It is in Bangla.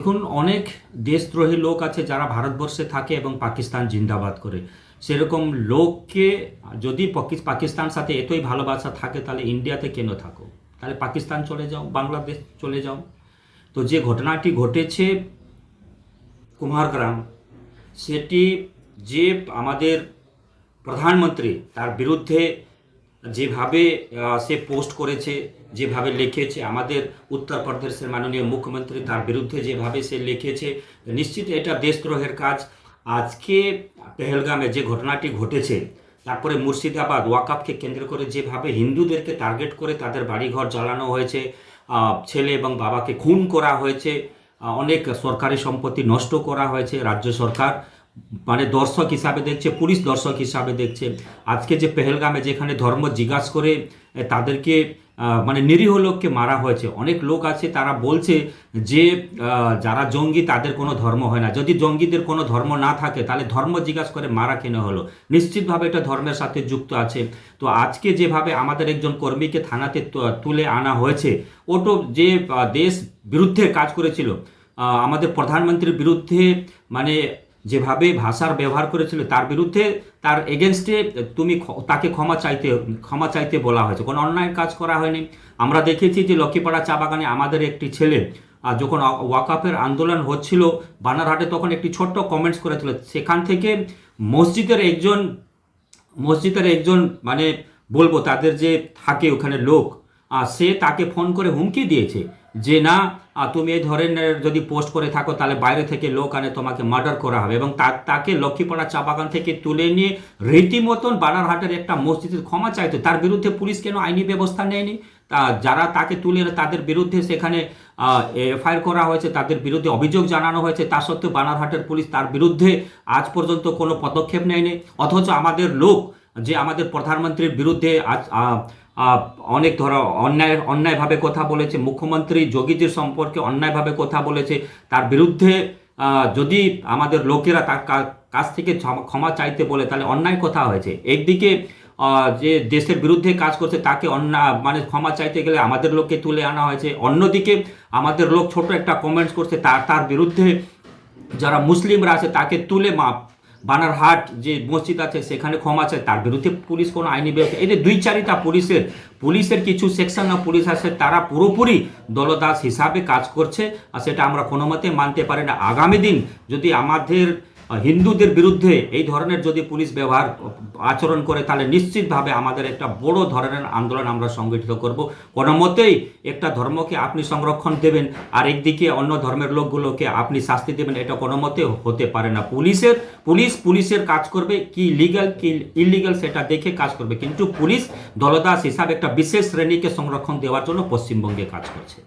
এখন অনেক দেশদ্রোহী লোক আছে যারা ভারতবর্ষে থাকে এবং পাকিস্তান জিন্দাবাদ করে। সেরকম লোককে যদি পাকিস্তান সাথে এতই ভালোবাসা থাকে, তাহলে ইন্ডিয়াতে কেন থাকো? তাহলে পাকিস্তান চলে যাও, বাংলাদেশ চলে যাও। তো যে ঘটনাটি ঘটেছে কুমারগ্রাম, সেটি যে আমাদের প্রধানমন্ত্রী তার বিরুদ্ধে যেভাবে সে পোস্ট করেছে, যেভাবে লিখেছে, আমাদের উত্তরপ্রদেশের মাননীয় মুখ্যমন্ত্রী তার বিরুদ্ধে যেভাবে সে লিখেছে, নিশ্চিত এটা দেশদ্রোহের কাজ। আজকে পেহেলগামে যে ঘটনাটি ঘটেছে, তারপরে মুর্শিদাবাদ ওয়াকাপকে কেন্দ্র করে যেভাবে হিন্দুদেরকে টার্গেট করে তাদের বাড়িঘর জ্বালানো হয়েছে ছেলে এবং বাবাকে খুন করা হয়েছে অনেক সরকারি সম্পত্তি নষ্ট করা হয়েছে রাজ্য সরকার। মানে দর্শক হিসাবে দেখছে, পুলিশ দর্শক হিসাবে দেখছে। আজকে যে পেহেলগামে যেখানে ধর্ম জিজ্ঞাসা করে তাদেরকে মানে নিরীহ লোককে মারা হয়েছে। অনেক লোক আছে, তারা বলছে যে যারা জঙ্গি তাদের কোনো ধর্ম হয় না। যদি জঙ্গিদের কোনো ধর্ম না থাকে, তাহলে ধর্ম জিজ্ঞাসা করে মারা কেন হলো? নিশ্চিতভাবে এটা ধর্মের সাথে যুক্ত আছে। তো আজকে যেভাবে আমাদের একজন কর্মীকে থানাতে তুলে আনা হয়েছে, ওটো যে দেশ বিরুদ্ধে কাজ করেছিল আমাদের প্রধানমন্ত্রীর বিরুদ্ধে মানে যেভাবে ভাষার ব্যবহার করেছিল তার বিরুদ্ধে তার এগেনস্টে তুমি তাকে ক্ষমা চাইতে ক্ষমা চাইতে বলা হয়েছে। কোনো অন্যায় কাজ করা হয়নি। আমরা দেখেছি যে লক্ষ্মীপাড়া চা বাগানে আমাদের একটি ছেলে আহ, যখন ওয়া- ওয়াকাফের আন্দোলন হচ্ছিল বানারহাটে তখন একটি ছোট্ট কমেন্টস করেছিল। সেখান থেকে মসজিদের একজন মসজিদের একজন মানে বলব তাদের যে থাকে ওখানে লোক সে তাকে ফোন করে হুমকি দিয়েছে। যে না তুমি এই ধরনের যদি পোস্ট করে থাকো, তাহলে বাইরে থেকে লোক আনে, তোমাকে মার্ডার করা হবে। এবং তাকে লক্ষ্মীপাড়া চা বাগান থেকে তুলে নিয়ে রীতিমতন বানারহাটের একটা মসজিদের ক্ষমা চাইতো, তার বিরুদ্ধে পুলিশ কেন আইনি ব্যবস্থা নেয়নি? তা যারা তাকে তুলে তাদের বিরুদ্ধে সেখানে এফআইআর করা হয়েছে, তাদের বিরুদ্ধে অভিযোগ জানানো হয়েছে, তা সত্ত্বেও বানারহাটের পুলিশ তার বিরুদ্ধে আজ পর্যন্ত কোনো পদক্ষেপ নেয়নি। অথচ আমাদের লোক, যে আমাদের প্রধানমন্ত্রীর বিরুদ্ধে আজ অনেক ধর অন্যায়, অন্যায়ভাবে কথা বলেছে। মুখ্যমন্ত্রী যোগীজির সম্পর্কে অন্যায়ভাবে কথা বলেছে। তার বিরুদ্ধে যদি আমাদের লোকেরা তার কাছ থেকে ক্ষমা- চাইতে বলে, তাহলে অন্যায় কথা হয়েছে। একদিকে যে দেশের বিরুদ্ধে কাজ করছে, তাকে অন্যায় মানে ক্ষমা চাইতে গেলে আমাদের লোককে তুলে আনা হয়েছে। অন্যদিকে, আমাদের লোক ছোট একটা কমেন্টস করছে তার তার বিরুদ্ধে যারা মুসলিমরা আছে, তাকে তুলে মাপ বানারহাট যে মসজিদ আছে, সেখানে ক্ষমা আছে। তার বিরুদ্ধে পুলিশ কোনো আইনি ব্যবস্থা এই যে দুই চারিটা পুলিশের পুলিশের কিছু সেকশন না পুলিশ আছে, তারা পুরোপুরি দলদাস হিসাবে কাজ করছে। আর সেটা আমরা কোনো মতে মানতে পারি না। আগামী দিন যদি আমাদের হিন্দুদের বিরুদ্ধে এই ধরনের যদি পুলিশ ব্যবহার আচরণ করে তাহলে নিশ্চিতভাবে আমাদের একটা বড় ধরনের আন্দোলন আমরা সংগঠিত করব। কোনো মতেই একটা ধর্মকে আপনি সংরক্ষণ দেবেন, আর একদিকে অন্য ধর্মের লোকগুলোকে আপনি শাস্তি দেবেন, এটা কোনো মতে হতে পারে না। পুলিশের, পুলিশ পুলিশের কাজ করবে, কি লিগ্যাল কি ইলিগাল সেটা দেখে কাজ করবে। কিন্তু পুলিশ দলদাস হিসাবে একটা বিশেষ শ্রেণীকে সংরক্ষণ দেওয়ার জন্য পশ্চিমবঙ্গে কাজ করছে।